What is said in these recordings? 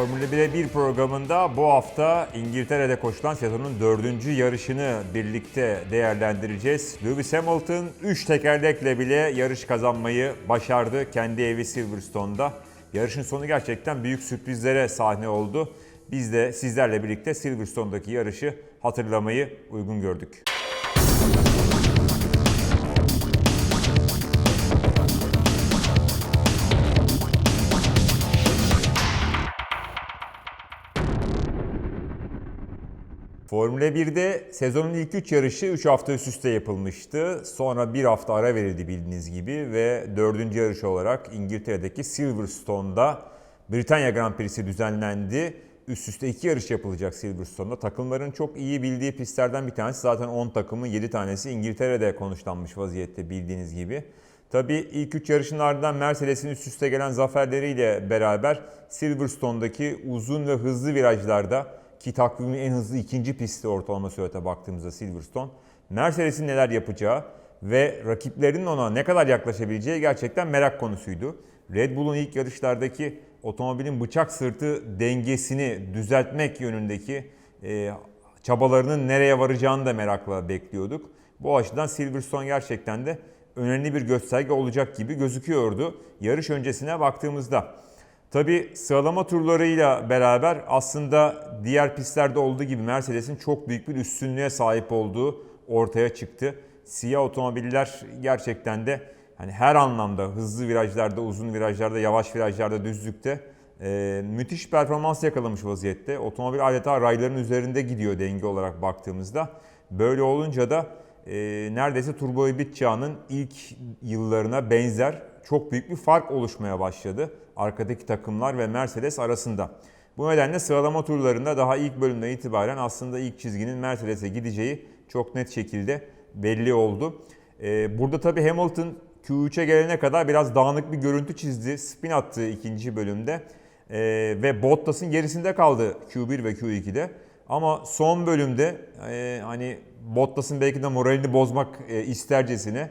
Formula 1'e 1 programında bu hafta İngiltere'de koşulan sezonun dördüncü yarışını birlikte değerlendireceğiz. Lewis Hamilton 3 tekerlekle bile yarış kazanmayı başardı kendi evi Silverstone'da. Yarışın sonu gerçekten büyük sürprizlere sahne oldu. Biz de sizlerle birlikte Silverstone'daki yarışı hatırlamayı uygun gördük. Formula 1'de sezonun ilk 3 yarışı 3 hafta üst üste yapılmıştı. Sonra bir hafta ara verildi bildiğiniz gibi ve dördüncü yarış olarak İngiltere'deki Silverstone'da Britanya Grand Prix'si düzenlendi. Üst üste iki yarış yapılacak Silverstone'da. Takımların çok iyi bildiği pistlerden bir tanesi. Zaten 10 takımın 7 tanesi İngiltere'de konuşlanmış vaziyette bildiğiniz gibi. Tabii ilk 3 yarışın ardından Mercedes'in üst üste gelen zaferleriyle beraber Silverstone'daki uzun ve hızlı virajlarda ki takvimin en hızlı ikinci pisti ortalama sürate baktığımızda Silverstone. Mercedes'in neler yapacağı ve rakiplerinin ona ne kadar yaklaşabileceği gerçekten merak konusuydu. Red Bull'un ilk yarışlardaki otomobilin bıçak sırtı dengesini düzeltmek yönündeki e, çabalarının nereye varacağını da merakla bekliyorduk. Bu açıdan Silverstone gerçekten de önemli bir gösterge olacak gibi gözüküyordu yarış öncesine baktığımızda. Tabi sıralama turlarıyla beraber aslında diğer pistlerde olduğu gibi Mercedes'in çok büyük bir üstünlüğe sahip olduğu ortaya çıktı. Siyah otomobiller gerçekten de hani her anlamda hızlı virajlarda, uzun virajlarda, yavaş virajlarda, düzlükte e, müthiş performans yakalamış vaziyette. Otomobil adeta rayların üzerinde gidiyor denge olarak baktığımızda. Böyle olunca da e, neredeyse turbo hibrit çağının ilk yıllarına benzer çok büyük bir fark oluşmaya başladı arkadaki takımlar ve Mercedes arasında. Bu nedenle sıralama turlarında daha ilk bölümden itibaren aslında ilk çizginin Mercedes'e gideceği çok net şekilde belli oldu. Ee, burada tabii Hamilton Q3'e gelene kadar biraz dağınık bir görüntü çizdi. Spin attı ikinci bölümde. Ee, ve Bottas'ın gerisinde kaldı Q1 ve Q2'de. Ama son bölümde e, hani Bottas'ın belki de moralini bozmak e, istercesine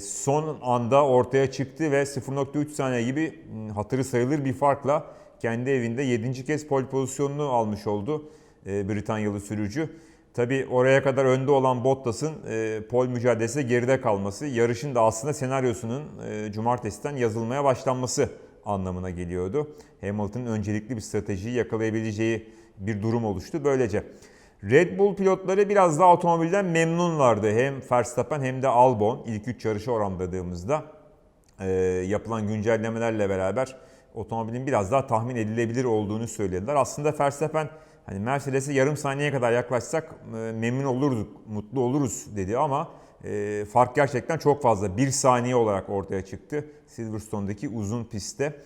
son anda ortaya çıktı ve 0.3 saniye gibi hatırı sayılır bir farkla kendi evinde 7. kez pole pozisyonunu almış oldu e, Britanyalı sürücü. Tabi oraya kadar önde olan Bottas'ın e, pol mücadelesi geride kalması, yarışın da aslında senaryosunun e, cumartesiden yazılmaya başlanması anlamına geliyordu. Hamilton'ın öncelikli bir stratejiyi yakalayabileceği bir durum oluştu böylece. Red Bull pilotları biraz daha otomobilden memnunlardı. Hem Verstappen hem de Albon ilk 3 yarışı oranladığımızda e, yapılan güncellemelerle beraber otomobilin biraz daha tahmin edilebilir olduğunu söylediler. Aslında Verstappen hani Mercedes'e yarım saniyeye kadar yaklaşsak e, memnun olurduk, mutlu oluruz dedi ama e, fark gerçekten çok fazla. Bir saniye olarak ortaya çıktı Silverstone'daki uzun pistte.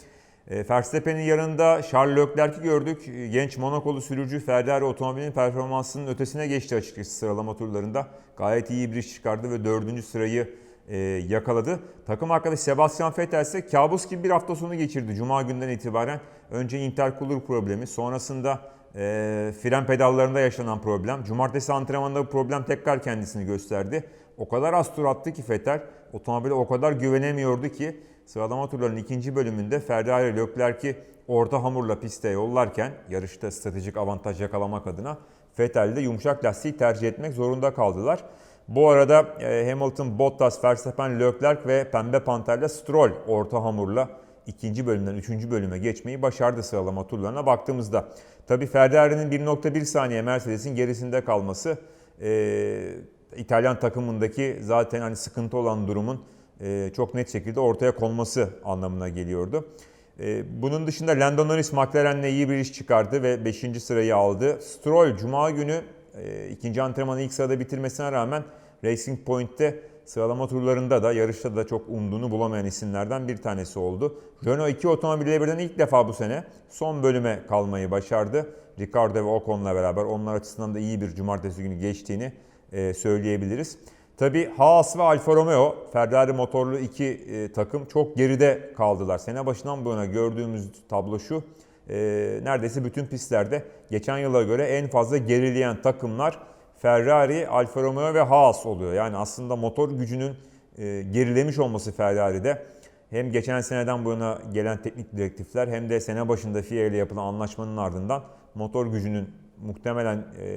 E, Verstappen'in yanında Charles Leclerc'i gördük. Genç Monakolu sürücü Ferrari otomobilinin performansının ötesine geçti açıkçası sıralama turlarında. Gayet iyi bir iş çıkardı ve dördüncü sırayı e, yakaladı. Takım arkadaşı Sebastian Vettel ise kabus gibi bir hafta sonu geçirdi Cuma günden itibaren. Önce intercooler problemi, sonrasında e, fren pedallarında yaşanan problem. Cumartesi antrenmanda bu problem tekrar kendisini gösterdi. O kadar az tur attı ki Vettel, otomobile o kadar güvenemiyordu ki Sıralama turlarının ikinci bölümünde Ferrari Leclerc'i orta hamurla piste yollarken yarışta stratejik avantaj yakalamak adına Vettel'de yumuşak lastiği tercih etmek zorunda kaldılar. Bu arada e, Hamilton, Bottas, Verstappen, Leclerc ve Pembe Panter'le Stroll orta hamurla ikinci bölümden üçüncü bölüme geçmeyi başardı sıralama turlarına baktığımızda. Tabi Ferrari'nin 1.1 saniye Mercedes'in gerisinde kalması e, İtalyan takımındaki zaten hani sıkıntı olan durumun çok net şekilde ortaya konması anlamına geliyordu. E, bunun dışında Lando Norris McLaren'le iyi bir iş çıkardı ve 5. sırayı aldı. Stroll Cuma günü e, ikinci antrenmanı ilk sırada bitirmesine rağmen Racing Point'te sıralama turlarında da yarışta da çok umduğunu bulamayan isimlerden bir tanesi oldu. Renault 2 otomobille birden ilk defa bu sene son bölüme kalmayı başardı. Ricardo ve Ocon'la beraber onlar açısından da iyi bir cumartesi günü geçtiğini söyleyebiliriz. Tabi Haas ve Alfa Romeo Ferrari motorlu iki e, takım çok geride kaldılar. Sene başından bu yana gördüğümüz tablo şu. E, neredeyse bütün pistlerde geçen yıla göre en fazla gerileyen takımlar Ferrari, Alfa Romeo ve Haas oluyor. Yani aslında motor gücünün e, gerilemiş olması Ferrari'de hem geçen seneden bu yana gelen teknik direktifler hem de sene başında FIA ile yapılan anlaşmanın ardından motor gücünün muhtemelen e,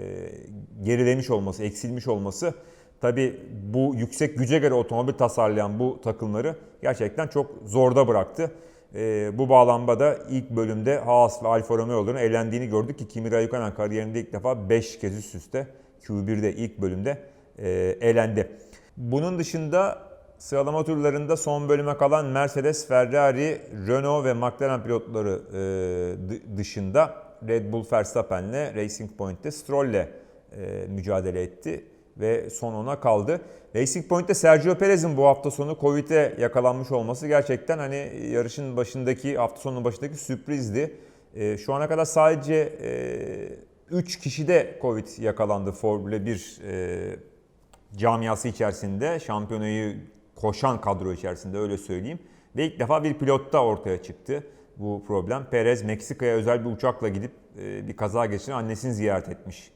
gerilemiş olması, eksilmiş olması tabi bu yüksek güce göre otomobil tasarlayan bu takımları gerçekten çok zorda bıraktı. E, bu bağlamda da ilk bölümde Haas ve Alfa Romeo'ların elendiğini gördük ki Kimi Raikkonen kariyerinde ilk defa 5 kez üst üste Q1'de ilk bölümde e, elendi. Bunun dışında sıralama turlarında son bölüme kalan Mercedes, Ferrari, Renault ve McLaren pilotları e, dışında Red Bull Verstappen'le Racing Point'te Stroll'le e, mücadele etti ve son ona kaldı. Racing Point'te Sergio Perez'in bu hafta sonu Covid'e yakalanmış olması gerçekten hani yarışın başındaki hafta sonunun başındaki sürprizdi. E, şu ana kadar sadece 3 e, kişide Covid yakalandı Formula 1 e, camiası içerisinde. Şampiyonayı koşan kadro içerisinde öyle söyleyeyim. Ve ilk defa bir pilotta ortaya çıktı bu problem. Perez Meksika'ya özel bir uçakla gidip e, bir kaza geçiren annesini ziyaret etmiş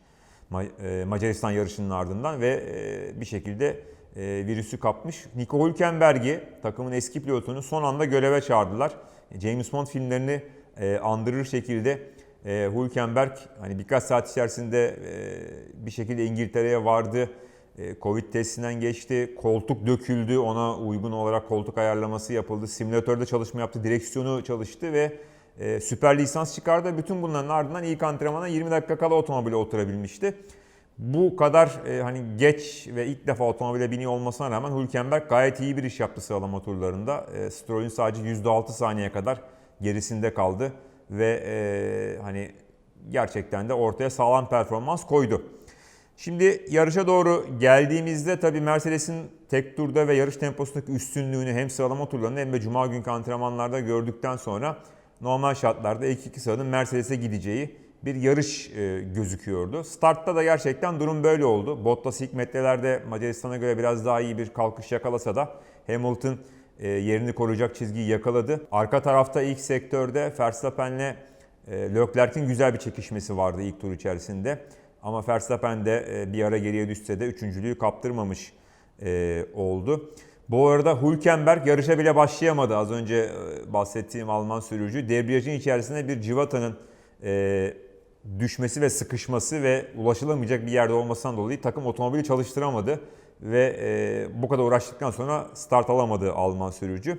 Macaristan yarışının ardından ve e, bir şekilde virüsü kapmış. Nico Hülkenberg'i takımın eski pilotunu son anda göreve çağırdılar. James Bond filmlerini andırır şekilde Hülkenberg hani birkaç saat içerisinde bir şekilde İngiltere'ye vardı e, Covid testinden geçti, koltuk döküldü, ona uygun olarak koltuk ayarlaması yapıldı, simülatörde çalışma yaptı, direksiyonu çalıştı ve e, süper lisans çıkardı. Bütün bunların ardından ilk antrenmana 20 dakika kala otomobile oturabilmişti. Bu kadar e, hani geç ve ilk defa otomobile biniyor olmasına rağmen Hülkenberg gayet iyi bir iş yaptı sıralama turlarında. E, Stroll'ün sadece %6 saniye kadar gerisinde kaldı ve e, hani gerçekten de ortaya sağlam performans koydu. Şimdi yarışa doğru geldiğimizde tabii Mercedes'in tek turda ve yarış temposundaki üstünlüğünü hem sıralama turlarında hem de cuma günkü antrenmanlarda gördükten sonra normal şartlarda ilk iki sıranın Mercedes'e gideceği bir yarış e, gözüküyordu. Startta da gerçekten durum böyle oldu. Bottas ilk metrelerde Macaristan'a göre biraz daha iyi bir kalkış yakalasa da Hamilton e, yerini koruyacak çizgiyi yakaladı. Arka tarafta ilk sektörde Verstappen'le e, Leclerc'in güzel bir çekişmesi vardı ilk tur içerisinde. Ama Verstappen de e, bir ara geriye düşse de üçüncülüğü kaptırmamış e, oldu. Bu arada Hülkenberg yarışa bile başlayamadı. Az önce e, bahsettiğim Alman sürücü. Debriyajın içerisinde bir civatanın düşmesi ve sıkışması ve ulaşılamayacak bir yerde olmasından dolayı takım otomobili çalıştıramadı. Ve bu kadar uğraştıktan sonra start alamadı Alman sürücü.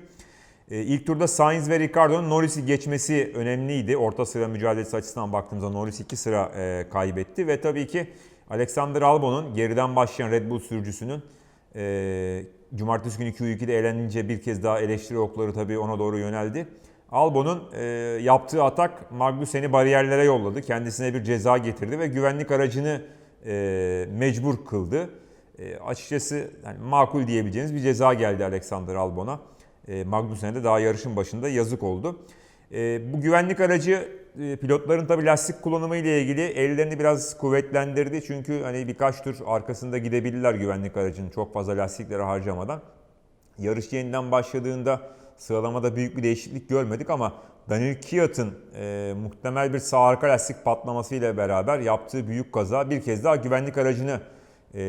E, ilk turda Sainz ve Ricardo'nun Norris'i geçmesi önemliydi. Orta sıra mücadelesi açısından baktığımızda Norris 2 sıra e, kaybetti. Ve tabii ki Alexander Albon'un geriden başlayan Red Bull sürücüsünün e, Cumartesi günü Q2'de elenince bir kez daha eleştiri okları tabii ona doğru yöneldi. Albon'un e, yaptığı atak Magnussen'i bariyerlere yolladı. Kendisine bir ceza getirdi ve güvenlik aracını e, mecbur kıldı. E, açıkçası yani makul diyebileceğiniz bir ceza geldi Alexander Albon'a e, Magnussen'e de daha yarışın başında yazık oldu. E, bu güvenlik aracı pilotların tabi lastik kullanımı ile ilgili ellerini biraz kuvvetlendirdi. Çünkü hani birkaç tur arkasında gidebilirler güvenlik aracının çok fazla lastikleri harcamadan. Yarış yeniden başladığında sıralamada büyük bir değişiklik görmedik ama Daniel Kiat'ın e, muhtemel bir sağ arka lastik patlaması ile beraber yaptığı büyük kaza bir kez daha güvenlik aracını e,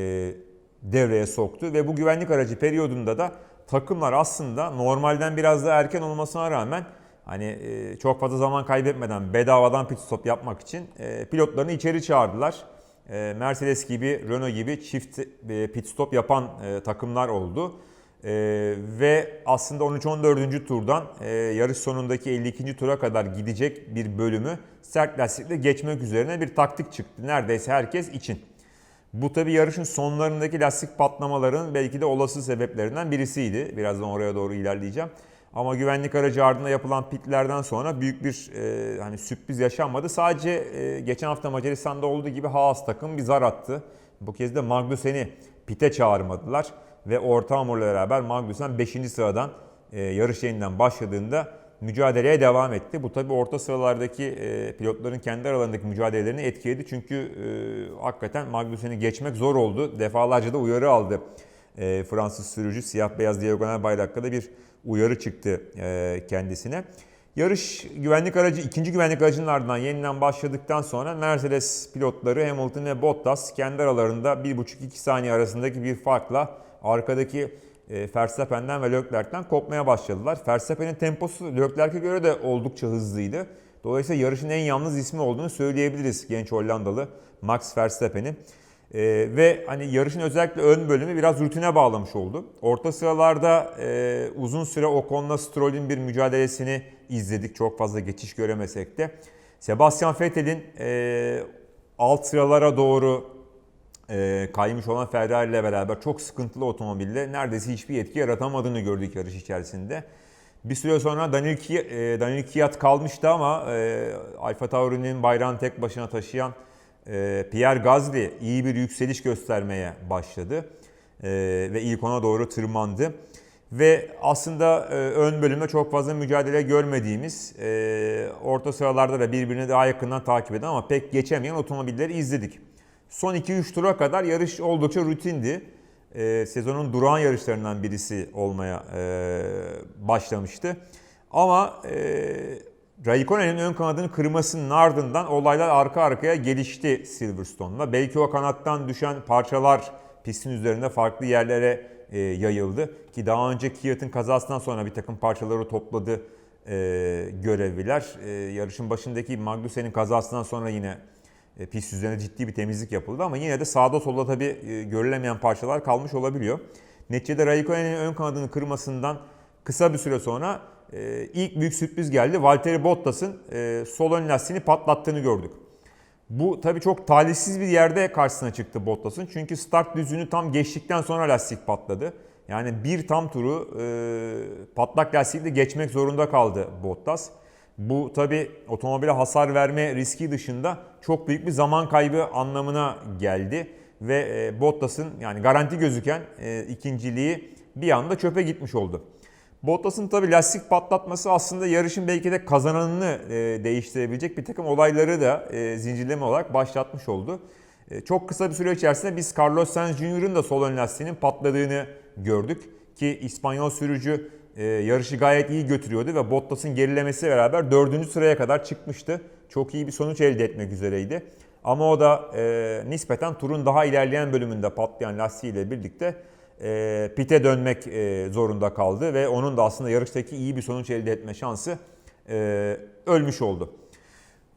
devreye soktu ve bu güvenlik aracı periyodunda da takımlar aslında normalden biraz daha erken olmasına rağmen hani e, çok fazla zaman kaybetmeden bedavadan pit stop yapmak için e, pilotlarını içeri çağırdılar. E, Mercedes gibi, Renault gibi çift pit stop yapan takımlar oldu. Ve aslında 13-14. turdan yarış sonundaki 52. tura kadar gidecek bir bölümü sert lastikle geçmek üzerine bir taktik çıktı. Neredeyse herkes için. Bu tabi yarışın sonlarındaki lastik patlamaların belki de olası sebeplerinden birisiydi. Birazdan oraya doğru ilerleyeceğim. Ama güvenlik aracı ardında yapılan pitlerden sonra büyük bir e, hani sürpriz yaşanmadı. Sadece e, geçen hafta Macaristan'da olduğu gibi Haas takım bir zar attı. Bu kez de Magnussen'i pite çağırmadılar ve orta hamurla beraber Magnussen 5. sıradan e, yarış yeniden başladığında mücadeleye devam etti. Bu tabi orta sıralardaki e, pilotların kendi aralarındaki mücadelelerini etkiledi. Çünkü e, hakikaten Magnussen'i geçmek zor oldu. Defalarca da uyarı aldı e, Fransız sürücü. Siyah beyaz diagonal bayrakta da bir uyarı çıktı e, kendisine. Yarış güvenlik aracı, ikinci güvenlik aracının ardından yeniden başladıktan sonra Mercedes pilotları Hamilton ve Bottas kendi aralarında 1,5-2 saniye arasındaki bir farkla arkadaki e, Verstappen'den ve Leclerc'ten kopmaya başladılar. Verstappen'in temposu Leclerc'e göre de oldukça hızlıydı. Dolayısıyla yarışın en yalnız ismi olduğunu söyleyebiliriz genç Hollandalı Max Verstappen'i. Ee, ve hani yarışın özellikle ön bölümü biraz rutine bağlamış oldu. Orta sıralarda e, uzun süre Ocon'la Stroll'ün bir mücadelesini izledik. Çok fazla geçiş göremesek de. Sebastian Vettel'in e, alt sıralara doğru e, kaymış olan Ferrari ile beraber çok sıkıntılı otomobille neredeyse hiçbir etki yaratamadığını gördük yarış içerisinde. Bir süre sonra Daniel, Ki e, Daniel Kiat kalmıştı ama e, Alfa Tauri'nin bayrağını tek başına taşıyan e, Pierre Gasly iyi bir yükseliş göstermeye başladı. E, ve ilk ona doğru tırmandı. Ve aslında e, ön bölümde çok fazla mücadele görmediğimiz, e, orta sıralarda da birbirine daha yakından takip eden ama pek geçemeyen otomobilleri izledik. Son 2-3 tura kadar yarış oldukça rutindi. E, sezonun durağan yarışlarından birisi olmaya e, başlamıştı. Ama Raikkonen'in ön kanadını kırmasının ardından olaylar arka arkaya gelişti Silverstone'la. Belki o kanattan düşen parçalar pistin üzerinde farklı yerlere e, yayıldı. Ki daha önce Kiat'ın kazasından sonra bir takım parçaları topladı e, görevliler. E, yarışın başındaki Magnussen'in kazasından sonra yine e, pist üzerine ciddi bir temizlik yapıldı ama yine de sağda solda tabii e, görülemeyen parçalar kalmış olabiliyor. Neticede Raikkonen'in ön kanadını kırmasından kısa bir süre sonra e, ilk büyük sürpriz geldi. Valtteri Bottas'ın e, sol ön lastiğini patlattığını gördük. Bu tabii çok talihsiz bir yerde karşısına çıktı Bottas'ın. Çünkü start düzünü tam geçtikten sonra lastik patladı. Yani bir tam turu e, patlak lastiğiyle geçmek zorunda kaldı Bottas. Bu tabi otomobile hasar verme riski dışında çok büyük bir zaman kaybı anlamına geldi. Ve e, Bottas'ın yani garanti gözüken e, ikinciliği bir anda çöpe gitmiş oldu. Bottas'ın tabi lastik patlatması aslında yarışın belki de kazananını e, değiştirebilecek bir takım olayları da e, zincirleme olarak başlatmış oldu. E, çok kısa bir süre içerisinde biz Carlos Sainz Jr.'ın da sol ön lastiğinin patladığını gördük. Ki İspanyol sürücü yarışı gayet iyi götürüyordu ve Bottas'ın gerilemesiyle beraber dördüncü sıraya kadar çıkmıştı. Çok iyi bir sonuç elde etmek üzereydi. Ama o da e, nispeten turun daha ilerleyen bölümünde patlayan lastiğiyle birlikte e, pite dönmek e, zorunda kaldı ve onun da aslında yarıştaki iyi bir sonuç elde etme şansı e, ölmüş oldu.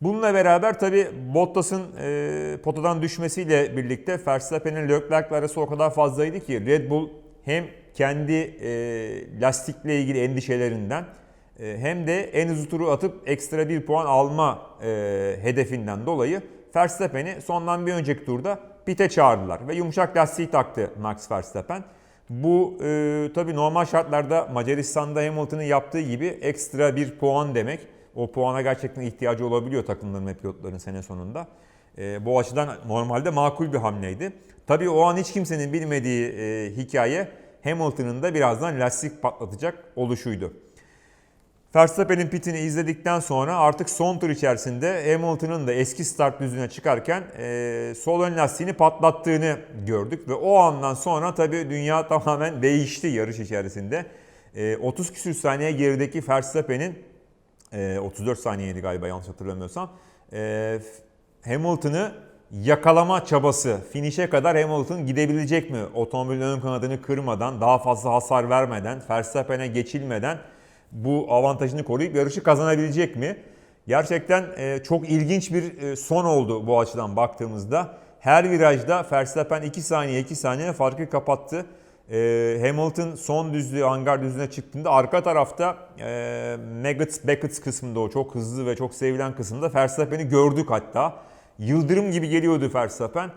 Bununla beraber tabi Bottas'ın e, potadan düşmesiyle birlikte Verstappen'in Leclerc'le arası o kadar fazlaydı ki Red Bull hem kendi e, lastikle ilgili endişelerinden e, hem de en hızlı turu atıp ekstra bir puan alma e, hedefinden dolayı Verstappen'i sondan bir önceki turda pite çağırdılar ve yumuşak lastiği taktı Max Verstappen. Bu e, tabii normal şartlarda Macaristan'da Hamilton'ın yaptığı gibi ekstra bir puan demek. O puana gerçekten ihtiyacı olabiliyor takımların ve pilotların sene sonunda. E, bu açıdan normalde makul bir hamleydi. Tabii o an hiç kimsenin bilmediği e, hikaye Hamilton'ın da birazdan lastik patlatacak oluşuydu. Verstappen'in pitini izledikten sonra artık son tur içerisinde Hamilton'ın da eski start düzüne çıkarken e, sol ön lastiğini patlattığını gördük. Ve o andan sonra tabii dünya tamamen değişti yarış içerisinde. E, 30 küsür saniye gerideki Verstappen'in, e, 34 saniyeydi galiba yanlış hatırlamıyorsam, e, Hamilton'ı yakalama çabası, finişe kadar Hamilton gidebilecek mi? Otomobilin ön kanadını kırmadan, daha fazla hasar vermeden, Verstappen'e geçilmeden bu avantajını koruyup yarışı kazanabilecek mi? Gerçekten e, çok ilginç bir e, son oldu bu açıdan baktığımızda. Her virajda Verstappen 2 saniye 2 saniye farkı kapattı. E, Hamilton son düzlüğü, hangar düzlüğüne çıktığında arka tarafta Maggots Beckett kısmında o çok hızlı ve çok sevilen kısımda Verstappen'i gördük hatta. Yıldırım gibi geliyordu Verstappen.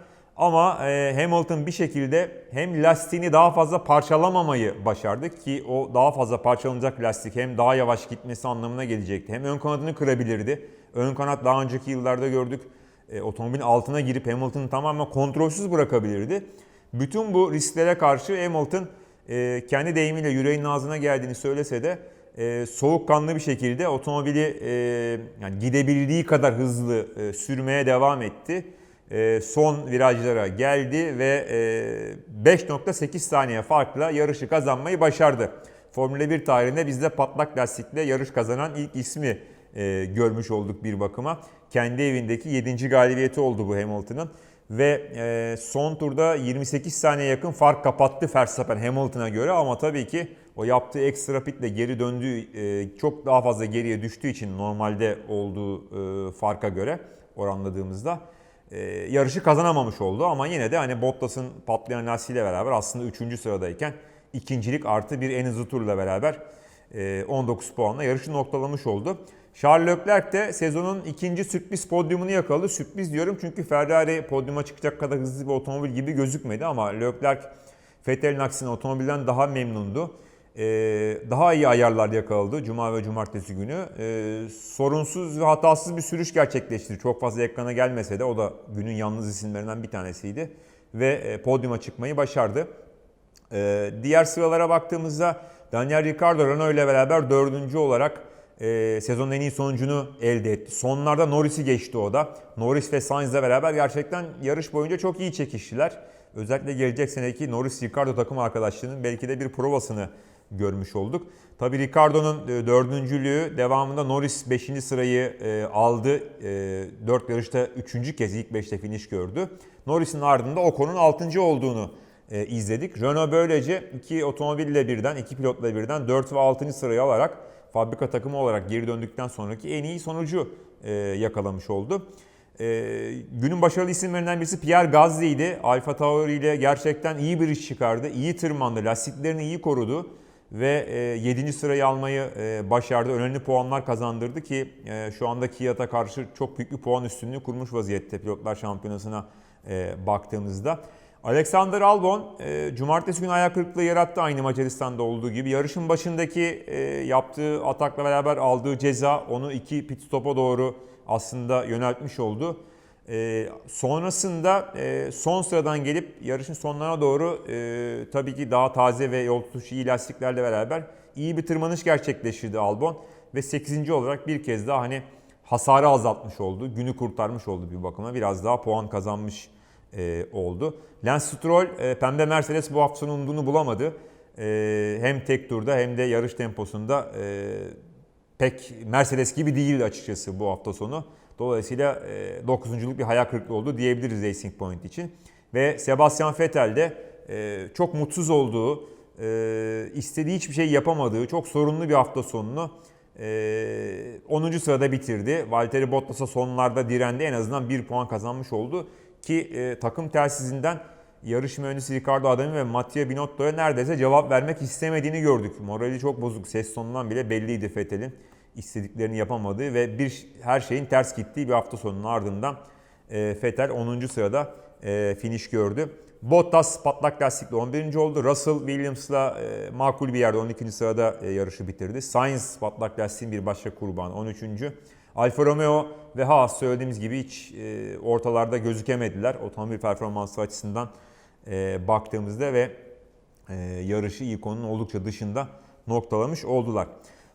Ama Hamilton bir şekilde hem lastiğini daha fazla parçalamamayı başardı ki o daha fazla parçalanacak lastik hem daha yavaş gitmesi anlamına gelecekti. Hem ön kanadını kırabilirdi. Ön kanat daha önceki yıllarda gördük otomobilin altına girip Hamilton'ı tamamen kontrolsüz bırakabilirdi. Bütün bu risklere karşı Hamilton kendi deyimiyle yüreğinin ağzına geldiğini söylese de soğukkanlı bir şekilde otomobili yani gidebildiği kadar hızlı sürmeye devam etti e, son virajlara geldi ve 5.8 e, saniye farkla yarışı kazanmayı başardı. Formula 1 tarihinde bizde patlak lastikle yarış kazanan ilk ismi e, görmüş olduk bir bakıma. Kendi evindeki 7. galibiyeti oldu bu Hamilton'ın. Ve e, son turda 28 saniye yakın fark kapattı Verstappen Hamilton'a göre ama tabii ki o yaptığı ekstra pitle geri döndüğü e, çok daha fazla geriye düştüğü için normalde olduğu e, farka göre oranladığımızda e, yarışı kazanamamış oldu. Ama yine de hani Bottas'ın patlayan lastiğiyle beraber aslında 3. sıradayken ikincilik artı bir en hızlı turla beraber e, 19 puanla yarışı noktalamış oldu. Charles Leclerc de sezonun ikinci sürpriz podyumunu yakaladı. Sürpriz diyorum çünkü Ferrari podyuma çıkacak kadar hızlı bir otomobil gibi gözükmedi ama Leclerc Vettel'in aksine otomobilden daha memnundu. Ee, daha iyi ayarlar yakaladı Cuma ve Cumartesi günü. Ee, sorunsuz ve hatasız bir sürüş gerçekleştirdi. Çok fazla ekrana gelmese de o da günün yalnız isimlerinden bir tanesiydi. Ve e, podyuma çıkmayı başardı. Ee, diğer sıralara baktığımızda Daniel Ricciardo Renault ile beraber dördüncü olarak e, sezonun en iyi sonucunu elde etti. Sonlarda Norris'i geçti o da. Norris ve Sainz'la beraber gerçekten yarış boyunca çok iyi çekiştiler. Özellikle gelecek seneki Norris-Ricardo takım arkadaşlığının belki de bir provasını görmüş olduk. Tabii Ricardo'nun e, dördüncülüğü devamında Norris 5. sırayı e, aldı. E, 4 yarışta 3. kez ilk 5'te finish gördü. Norris'in ardında Ocon'un 6. olduğunu e, izledik. Renault böylece iki otomobille birden, iki pilotla birden 4 ve 6. sırayı alarak fabrika takımı olarak geri döndükten sonraki en iyi sonucu e, yakalamış oldu. E, günün başarılı isimlerinden birisi Pierre Gasly'ydi. Alfa Tauri ile gerçekten iyi bir iş çıkardı. iyi tırmandı, lastiklerini iyi korudu ve e, 7. sırayı almayı e, başardı. Önemli puanlar kazandırdı ki e, şu anda Kiat'a karşı çok büyük bir puan üstünlüğü kurmuş vaziyette pilotlar şampiyonasına e, baktığımızda. Alexander Albon e, cumartesi günü ayak kırıklığı yarattı aynı Macaristan'da olduğu gibi. Yarışın başındaki e, yaptığı atakla beraber aldığı ceza onu iki pit stopa doğru aslında yöneltmiş oldu. E, sonrasında e, son sıradan gelip yarışın sonlarına doğru e, tabii ki daha taze ve yol tutuşu iyi lastiklerle beraber iyi bir tırmanış gerçekleştirdi Albon. Ve 8. olarak bir kez daha hani hasarı azaltmış oldu. Günü kurtarmış oldu bir bakıma. Biraz daha puan kazanmış e, oldu. Lance Stroll e, pembe Mercedes bu hafta sonu umduğunu bulamadı. E, hem tek turda hem de yarış temposunda e, pek Mercedes gibi değildi açıkçası bu hafta sonu. Dolayısıyla e, 9. bir hayal kırıklığı oldu diyebiliriz Racing Point için. Ve Sebastian Vettel de e, çok mutsuz olduğu, e, istediği hiçbir şey yapamadığı, çok sorunlu bir hafta sonunu e, 10. sırada bitirdi. Valtteri Bottas'a sonlarda direndi. En azından 1 puan kazanmış oldu. Ki e, takım telsizinden yarış mühendisi Ricardo Adami ve Mattia Binotto'ya neredeyse cevap vermek istemediğini gördük. Morali çok bozuk. Ses tonundan bile belliydi Vettel'in istediklerini yapamadığı ve bir her şeyin ters gittiği bir hafta sonunun ardından e, Vettel 10. sırada e, finish gördü. Bottas patlak lastikle 11. oldu. Russell Williams'la e, makul bir yerde 12. sırada e, yarışı bitirdi. Sainz patlak lastiğin bir başka kurbanı 13. Alfa Romeo ve Haas söylediğimiz gibi hiç e, ortalarda gözükemediler otomobil performansı açısından e, baktığımızda ve e, yarışı ikonun oldukça dışında noktalamış oldular.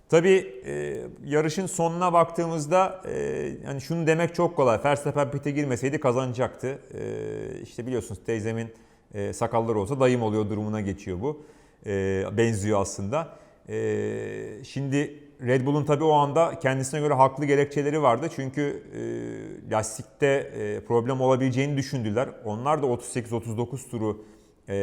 Tabii e, yarışın sonuna baktığımızda e, yani şunu demek çok kolay. Verstappen pite girmeseydi kazanacaktı. E, işte biliyorsunuz teyzemin e, sakalları olsa dayım oluyor durumuna geçiyor bu. E, benziyor aslında. E, şimdi Red Bull'un tabii o anda kendisine göre haklı gerekçeleri vardı. Çünkü e, lastikte e, problem olabileceğini düşündüler. Onlar da 38-39 turu, e,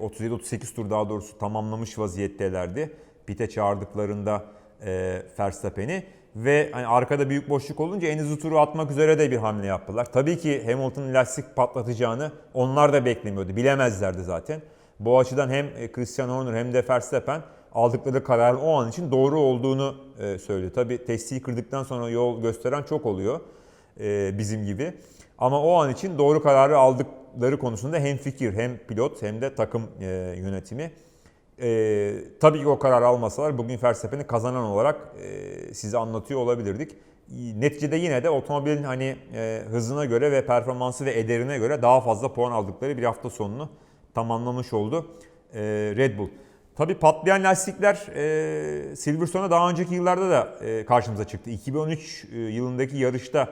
37-38 tur daha doğrusu tamamlamış vaziyettelerdi. Pite çağırdıklarında e, Verstappen'i ve hani arkada büyük boşluk olunca en hızlı turu atmak üzere de bir hamle yaptılar. Tabii ki Hamilton'ın lastik patlatacağını onlar da beklemiyordu. Bilemezlerdi zaten. Bu açıdan hem Christian Horner hem de Verstappen aldıkları kararın o an için doğru olduğunu e, söylüyor. Tabii testiyi kırdıktan sonra yol gösteren çok oluyor e, bizim gibi. Ama o an için doğru kararı aldıkları konusunda hem fikir hem pilot hem de takım e, yönetimi. E, tabii ki o karar almasalar bugün Verstappen'i kazanan olarak e, size anlatıyor olabilirdik. Neticede yine de otomobilin hani e, hızına göre ve performansı ve ederine göre daha fazla puan aldıkları bir hafta sonunu tamamlamış oldu e, Red Bull. Tabii patlayan lastikler e, Silverstone'a daha önceki yıllarda da e, karşımıza çıktı. 2013 e, yılındaki yarışta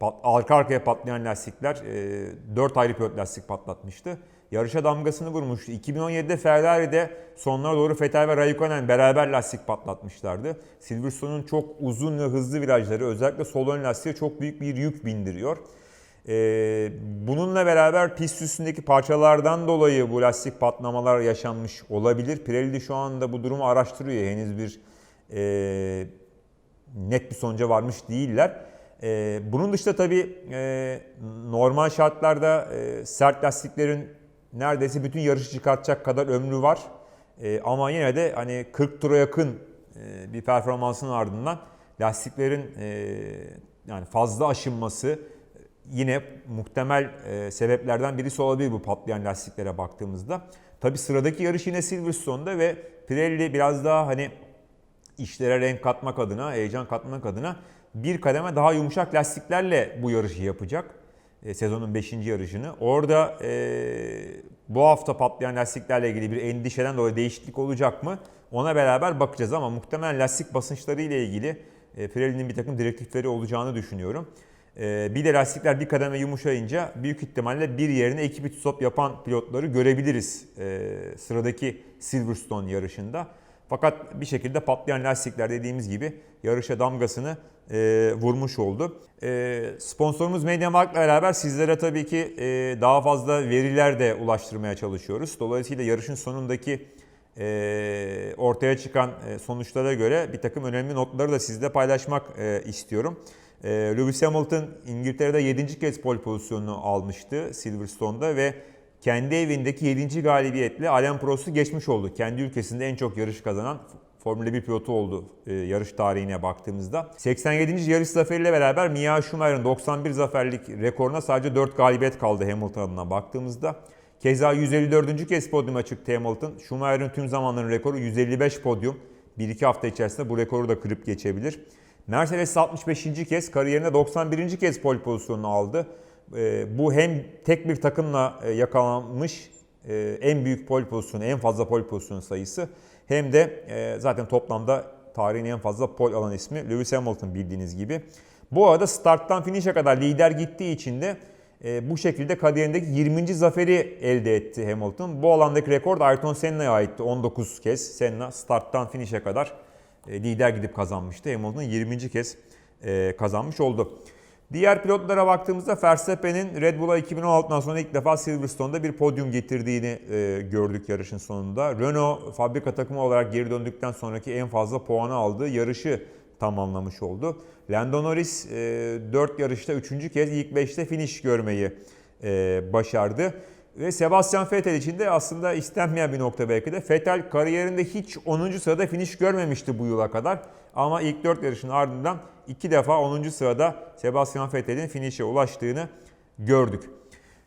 pat, arka arkaya patlayan lastikler e, 4 ayrı pilot lastik patlatmıştı. Yarışa damgasını vurmuştu. 2017'de Ferrari'de sonlara doğru Vettel ve Raikkonen beraber lastik patlatmışlardı. Silverstone'un çok uzun ve hızlı virajları özellikle sol ön lastiğe çok büyük bir yük bindiriyor. Ee, bununla beraber pist üstündeki parçalardan dolayı bu lastik patlamalar yaşanmış olabilir. Pirelli şu anda bu durumu araştırıyor. Henüz bir e, net bir sonuca varmış değiller. E, bunun dışında tabii e, normal şartlarda e, sert lastiklerin neredeyse bütün yarışı çıkartacak kadar ömrü var. E, ama yine de hani 40 tura yakın e, bir performansın ardından lastiklerin e, yani fazla aşınması yine muhtemel e, sebeplerden birisi olabilir bu patlayan lastiklere baktığımızda. Tabi sıradaki yarış yine Silverstone'da ve Pirelli biraz daha hani işlere renk katmak adına, heyecan katmak adına bir kademe daha yumuşak lastiklerle bu yarışı yapacak. E, sezonun 5. yarışını. Orada e, bu hafta patlayan lastiklerle ilgili bir endişeden dolayı değişiklik olacak mı? Ona beraber bakacağız ama muhtemelen lastik basınçları ile ilgili e, Pirelli'nin bir takım direktifleri olacağını düşünüyorum. E, bir de lastikler bir kademe yumuşayınca büyük ihtimalle bir yerine iki pit stop yapan pilotları görebiliriz e, sıradaki Silverstone yarışında. Fakat bir şekilde patlayan lastikler dediğimiz gibi yarışa damgasını e, vurmuş oldu. E, sponsorumuz MediaMarkt'la beraber sizlere tabii ki e, daha fazla veriler de ulaştırmaya çalışıyoruz. Dolayısıyla yarışın sonundaki e, ortaya çıkan e, sonuçlara göre bir takım önemli notları da sizle paylaşmak e, istiyorum. E, Lewis Hamilton İngiltere'de 7. kez pole pozisyonunu almıştı Silverstone'da ve kendi evindeki 7. galibiyetle Alain Prost'u geçmiş oldu. Kendi ülkesinde en çok yarış kazanan Formula 1 pilotu oldu e, yarış tarihine baktığımızda. 87. yarış zaferiyle beraber Mia Schumacher'ın 91 zaferlik rekoruna sadece 4 galibiyet kaldı Hamilton adına baktığımızda. Keza 154. kez podyuma çıktı Hamilton. Schumacher'ın tüm zamanların rekoru 155 podyum. 1-2 hafta içerisinde bu rekoru da kırıp geçebilir. Mercedes 65. kez kariyerinde 91. kez pole pozisyonunu aldı. E, bu hem tek bir takımla e, yakalanmış e, en büyük pole pozisyonu, en fazla pole pozisyonu sayısı hem de zaten toplamda tarihin en fazla pole alan ismi Lewis Hamilton bildiğiniz gibi. Bu arada starttan finish'e kadar lider gittiği için de bu şekilde kariyerindeki 20. zaferi elde etti Hamilton. Bu alandaki rekord Ayrton Senna'ya aitti 19 kez. Senna starttan finish'e kadar lider gidip kazanmıştı. Hamilton 20. kez kazanmış oldu. Diğer pilotlara baktığımızda Verstappen'in Red Bull'a 2016'dan sonra ilk defa Silverstone'da bir podyum getirdiğini e, gördük yarışın sonunda. Renault fabrika takımı olarak geri döndükten sonraki en fazla puanı aldığı yarışı tamamlamış oldu. Lando Norris e, 4 yarışta 3. kez ilk 5'te finish görmeyi e, başardı. Ve Sebastian Vettel için de aslında istenmeyen bir nokta belki de. Vettel kariyerinde hiç 10. sırada finish görmemişti bu yıla kadar. Ama ilk 4 yarışın ardından iki defa 10. sırada Sebastian Vettel'in finish'e ulaştığını gördük.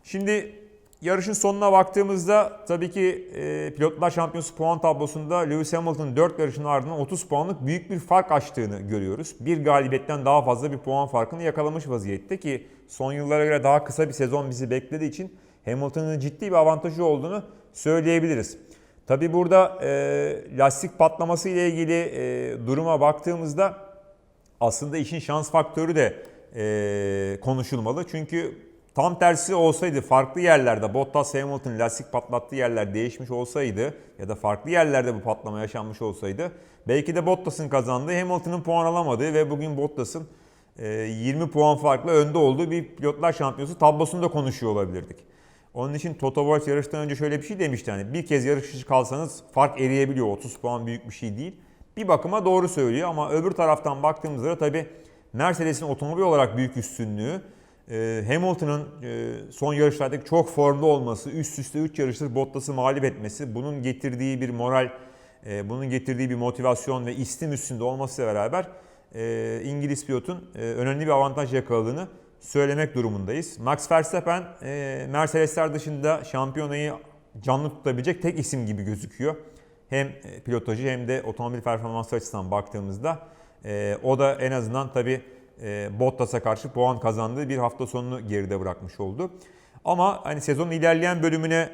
Şimdi yarışın sonuna baktığımızda tabii ki e, Pilotlar Şampiyonası puan tablosunda Lewis Hamilton 4 yarışın ardından 30 puanlık büyük bir fark açtığını görüyoruz. Bir galibiyetten daha fazla bir puan farkını yakalamış vaziyette ki son yıllara göre daha kısa bir sezon bizi beklediği için Hamilton'ın ciddi bir avantajı olduğunu söyleyebiliriz. Tabi burada e, lastik patlaması ile ilgili e, duruma baktığımızda aslında işin şans faktörü de e, konuşulmalı. Çünkü tam tersi olsaydı farklı yerlerde Bottas Hamilton lastik patlattığı yerler değişmiş olsaydı ya da farklı yerlerde bu patlama yaşanmış olsaydı belki de Bottas'ın kazandığı Hamilton'ın puan alamadığı ve bugün Bottas'ın 20 e, puan farklı önde olduğu bir pilotlar şampiyonası tablosunu da konuşuyor olabilirdik. Onun için Toto Wolff yarıştan önce şöyle bir şey demişti. Hani bir kez yarış kalsanız fark eriyebiliyor. 30 puan büyük bir şey değil. Bir bakıma doğru söylüyor ama öbür taraftan baktığımızda tabii Mercedes'in otomobil olarak büyük üstünlüğü, e, Hamilton'ın e, son yarışlardaki çok formda olması, üst üste 3 yarıştır Bottas'ı mağlup etmesi, bunun getirdiği bir moral, e, bunun getirdiği bir motivasyon ve istim üstünde olmasıyla beraber İngiliz pilotun önemli bir avantaj yakaladığını söylemek durumundayız. Max Verstappen e, Mercedesler dışında şampiyonayı canlı tutabilecek tek isim gibi gözüküyor. Hem e, pilotajı hem de otomobil performansı açısından baktığımızda e, o da en azından tabi Bottas'a karşı puan kazandığı bir hafta sonunu geride bırakmış oldu. Ama hani sezonun ilerleyen bölümüne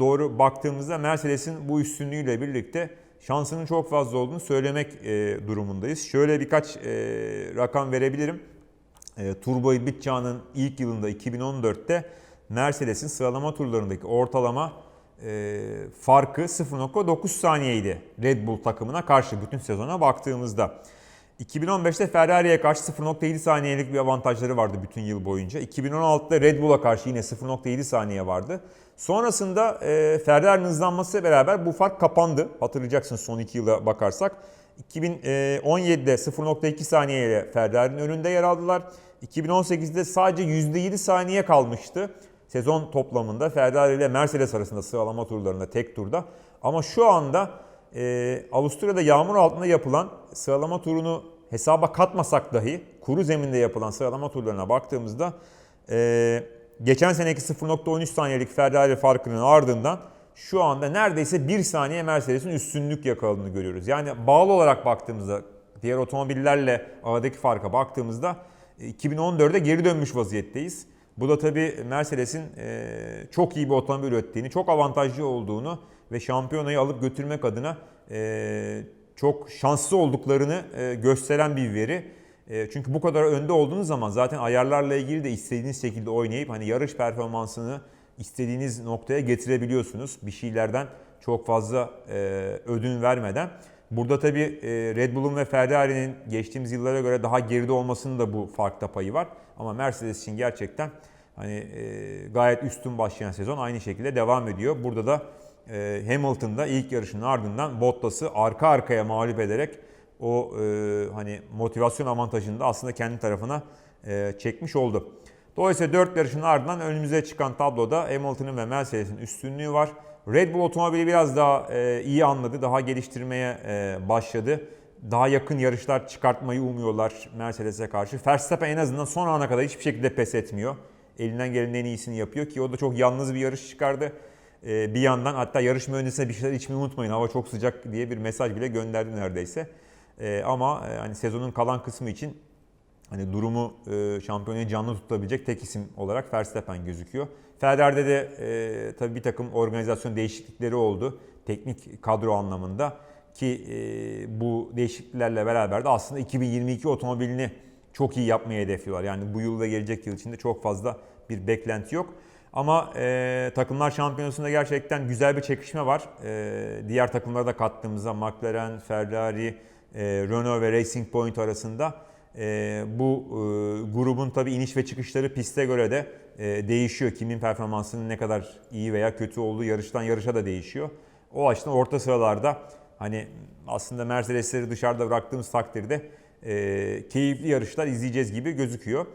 doğru baktığımızda Mercedes'in bu üstünlüğüyle birlikte şansının çok fazla olduğunu söylemek durumundayız. Şöyle birkaç rakam verebilirim e, Turbo hibrit ilk yılında 2014'te Mercedes'in sıralama turlarındaki ortalama e, farkı 0.9 saniyeydi Red Bull takımına karşı bütün sezona baktığımızda. 2015'te Ferrari'ye karşı 0.7 saniyelik bir avantajları vardı bütün yıl boyunca. 2016'da Red Bull'a karşı yine 0.7 saniye vardı. Sonrasında e, Ferrari'nin hızlanması beraber bu fark kapandı. Hatırlayacaksınız son iki yıla bakarsak. 2017'de 0.2 saniyeyle Ferrari'nin önünde yer aldılar. 2018'de sadece %7 saniye kalmıştı. Sezon toplamında Ferrari ile Mercedes arasında sıralama turlarında tek turda. Ama şu anda e, Avusturya'da yağmur altında yapılan sıralama turunu hesaba katmasak dahi kuru zeminde yapılan sıralama turlarına baktığımızda e, geçen seneki 0.13 saniyelik Ferrari farkının ardından şu anda neredeyse 1 saniye Mercedes'in üstünlük yakaladığını görüyoruz. Yani bağlı olarak baktığımızda diğer otomobillerle aradaki farka baktığımızda 2014'e geri dönmüş vaziyetteyiz. Bu da tabii Mercedes'in e, çok iyi bir otomobil ürettiğini, çok avantajlı olduğunu ve şampiyonayı alıp götürmek adına e, çok şanslı olduklarını e, gösteren bir veri. Çünkü bu kadar önde olduğunuz zaman zaten ayarlarla ilgili de istediğiniz şekilde oynayıp hani yarış performansını istediğiniz noktaya getirebiliyorsunuz. Bir şeylerden çok fazla e, ödün vermeden. Burada tabii e, Red Bull'un ve Ferrari'nin geçtiğimiz yıllara göre daha geride olmasının da bu farkta payı var. Ama Mercedes için gerçekten hani e, gayet üstün başlayan sezon aynı şekilde devam ediyor. Burada da e, Hamilton'da ilk yarışının ardından Bottas'ı arka arkaya mağlup ederek o hani motivasyon avantajını da aslında kendi tarafına çekmiş oldu. Dolayısıyla 4 yarışın ardından önümüze çıkan tabloda Hamilton'ın ve Mercedes'in üstünlüğü var. Red Bull otomobili biraz daha e, iyi anladı, daha geliştirmeye e, başladı. Daha yakın yarışlar çıkartmayı umuyorlar Mercedes'e karşı. Verstappen en azından son ana kadar hiçbir şekilde pes etmiyor. Elinden gelenin en iyisini yapıyor ki o da çok yalnız bir yarış çıkardı. E, bir yandan hatta yarışma öncesinde bir şeyler içmeyi unutmayın hava çok sıcak diye bir mesaj bile gönderdi neredeyse. E, ama e, hani sezonun kalan kısmı için hani durumu e, şampiyonayı canlı tutabilecek tek isim olarak Verstappen gözüküyor. Ferrari'de de e, tabii bir takım organizasyon değişiklikleri oldu. Teknik kadro anlamında ki e, bu değişikliklerle beraber de aslında 2022 otomobilini çok iyi yapmayı hedefliyorlar. Yani bu yıl ve gelecek yıl içinde çok fazla bir beklenti yok. Ama e, takımlar şampiyonasında gerçekten güzel bir çekişme var. E, diğer takımlara da kattığımızda McLaren, Ferrari, e, Renault ve Racing Point arasında e, bu e, grubun tabi iniş ve çıkışları piste göre de e, değişiyor. Kimin performansının ne kadar iyi veya kötü olduğu yarıştan yarışa da değişiyor. O açıdan orta sıralarda hani aslında Mercedes'leri dışarıda bıraktığımız takdirde e, keyifli yarışlar izleyeceğiz gibi gözüküyor.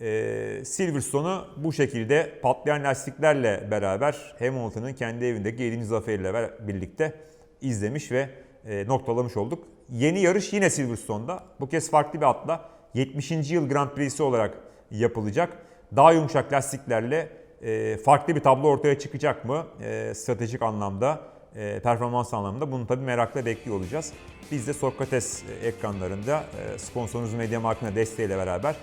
E, Silverstone'u bu şekilde patlayan lastiklerle beraber Hamilton'ın kendi evindeki 7. zaferiyle birlikte izlemiş ve e, noktalamış olduk. Yeni yarış yine Silverstone'da. Bu kez farklı bir atla 70. yıl Grand Prix'si olarak yapılacak. Daha yumuşak lastiklerle e, farklı bir tablo ortaya çıkacak mı? E, stratejik anlamda, e, performans anlamında bunu tabii merakla bekliyor olacağız. Biz de Sokrates ekranlarında sponsorumuz Mediamarkt'ın desteğiyle beraber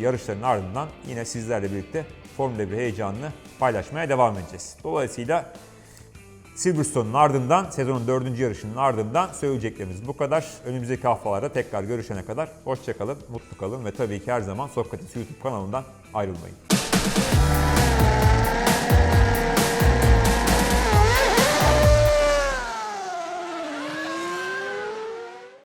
yarışların ardından yine sizlerle birlikte Formula 1 heyecanını paylaşmaya devam edeceğiz. Dolayısıyla Silverstone'un ardından, sezonun dördüncü yarışının ardından söyleyeceklerimiz bu kadar. Önümüzdeki haftalarda tekrar görüşene kadar hoşçakalın, mutlu kalın ve tabii ki her zaman Sokrates YouTube kanalından ayrılmayın.